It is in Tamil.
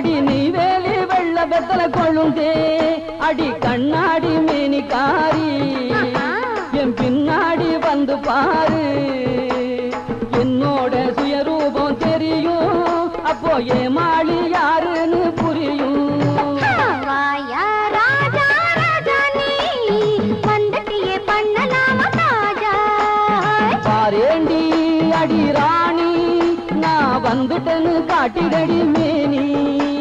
அடி நீ வேலி வெள்ள வெத்தல கொழுந்தே. அடி கண்ணாடி மேனிக்காரி. என் பின்னாடி வந்து பாரு. என்னோட சுயரூபம் தெரியும். அப்போ ஏமாளி யாருன்னு புரியும். பாரேண்டி அடி ராணி நான் வந்துட்டேன்னு காட்டிடடி மேனி.